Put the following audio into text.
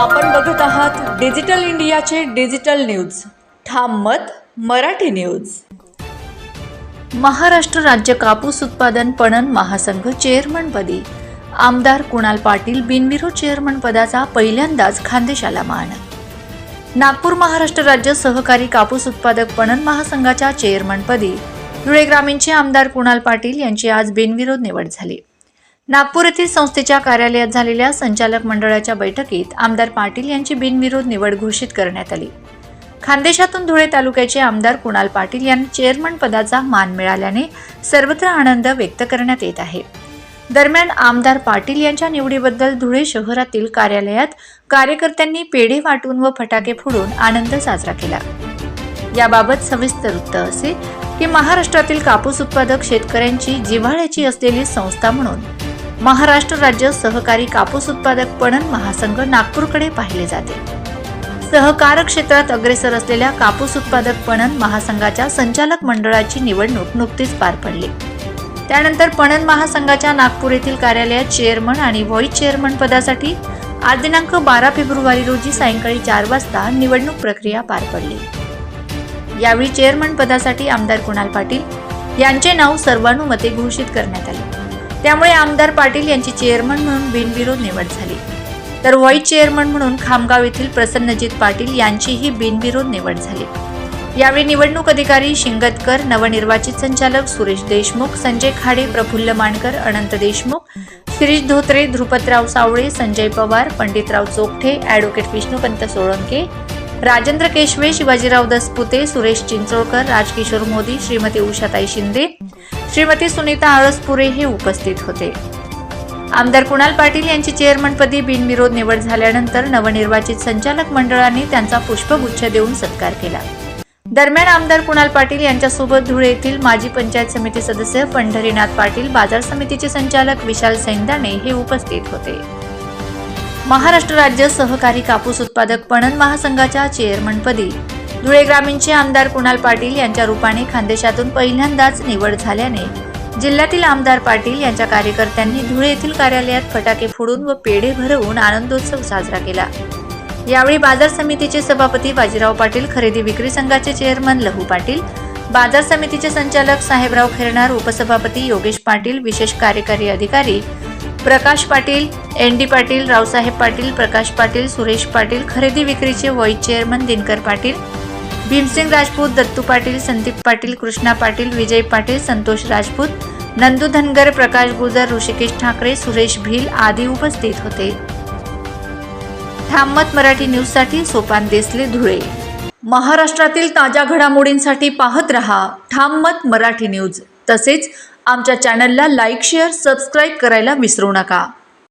आपण बघत आहात डिजिटल इंडियाचे डिजिटल न्यूज. ठाम मत मराठी न्यूज. महाराष्ट्र राज्य कापूस उत्पादन पणन महासंघ चेअरमनपदी आमदार कुणाल पाटील बिनविरोध चेअरमन पदाचा पहिल्यांदाच खानदेशाला मान. नागपूर महाराष्ट्र राज्य सहकारी कापूस उत्पादक पणन महासंघाच्या चेअरमनपदी धुळे ग्रामीणचे आमदार कुणाल पाटील यांची आज बिनविरोध निवड झाली. नागपूर येथील संस्थेच्या कार्यालयात झालेल्या संचालक मंडळाच्या बैठकीत आमदार पाटील यांची बिनविरोध निवड घोषित करण्यात आली. खानदेशातून धुळे तालुक्याचे आमदार कुणाल पाटील यांना चेअरमन पदाचा मान मिळाल्याने सर्वत्र आनंद व्यक्त करण्यात येत आहे. दरम्यान आमदार पाटील यांच्या निवडीबद्दल धुळे शहरातील कार्यालयात कार्यकर्त्यांनी पेढे वाटून व फटाके फोडून आनंद साजरा केला. याबाबत सविस्तर वृत्त असे की महाराष्ट्रातील कापूस उत्पादक शेतकऱ्यांची जिव्हाळ्याची असलेली संस्था म्हणून महाराष्ट्र राज्य सहकारी कापूस उत्पादक पणन महासंघ नागपूरकडे पाहिले जाते. सहकार क्षेत्रात अग्रेसर असलेल्या कापूस उत्पादक पणन महासंघाच्या संचालक मंडळाची निवडणूक नुकतीच पार पडली. त्यानंतर पणन महासंघाच्या नागपूर येथील कार्यालयात चेअरमन आणि व्हॉईस चेअरमन पदासाठी आज दिनांक बारा फेब्रुवारी रोजी सायंकाळी चार वाजता निवडणूक प्रक्रिया पार पडली. यावेळी चेअरमन पदासाठी आमदार कुणाल पाटील यांचे नाव सर्वानुमते घोषित करण्यात आले. त्यामुळे आमदार पाटील यांची चेअरमन म्हणून बिनविरोध निवड झाली. तर व्हाईस चेअरमन म्हणून खामगाव येथील प्रसन्नजित पाटील यांचीही बिनविरोध निवड झाली. यावेळी निवडणूक अधिकारी शिंगतकर नवनिर्वाचित संचालक सुरेश देशमुख संजय खाडे प्रफुल्ल मानकर अनंत देशमुख शिरीष धोत्रे ध्रुपतराव सावळे संजय पवार पंडितराव चोखठे ॲडव्होकेट विष्णुपंत सोळंके राजेंद्र केशवे शिवाजीराव दसपुते सुरेश चिंचोळकर राजकिशोर मोदी श्रीमती उषाताई शिंदे श्रीमती सुनीता आळसपुरे हे उपस्थित होते. आमदार कुणाल पाटील यांची चेअरमनपदी बिनविरोध निवड झाल्यानंतर नवनिर्वाचित संचालक मंडळाने त्यांचा पुष्पगुच्छ देऊन सत्कार केला. दरम्यान आमदार कुणाल पाटील यांच्यासोबत धुळे येथील माजी पंचायत समिती सदस्य पंढरीनाथ पाटील बाजार समितीचे संचालक विशाल सैंदाणे हे उपस्थित होते. महाराष्ट्र राज्य सहकारी कापूस उत्पादक पणन महासंघाच्या चेअरमनपदी धुळे ग्रामीणचे आमदार कुणाल पाटील यांच्या रूपाने खानदेशातून पहिल्यांदाच निवड झाल्याने जिल्ह्यातील आमदार पाटील यांच्या कार्यकर्त्यांनी धुळे येथील कार्यालयात फटाके फोडून व पेढे भरवून आनंदोत्सव साजरा केला. यावेळी बाजार समितीचे सभापती बाजीराव पाटील खरेदी विक्री संघाचे चेअरमन लहू पाटील बाजार समितीचे संचालक साहेबराव खेरणार उपसभापती योगेश पाटील विशेष कार्यकारी अधिकारी प्रकाश पाटील एन डी पाटील रावसाहेब पाटील प्रकाश पाटील सुरेश पाटील खरेदी विक्रीचे व्हाईस चेअरमन दिनकर पाटील भीमसिंग राजपूत दत्तू पाटील संदीप पाटील कृष्णा पाटील विजय पाटील संतोष राजपूत नंदू धनगर प्रकाश गुजर ऋषिकेश ठाकरे सुरेश भील आदी उपस्थित होते. थांबत मराठी न्यूजसाठी सोपान देसले धुळे. महाराष्ट्रातील ताज्या घडामोडींसाठी पाहत रहा ठाममत मराठी न्यूज. तसेच आमच्या चॅनलला लाईक शेअर सबस्क्राईब करायला विसरू नका.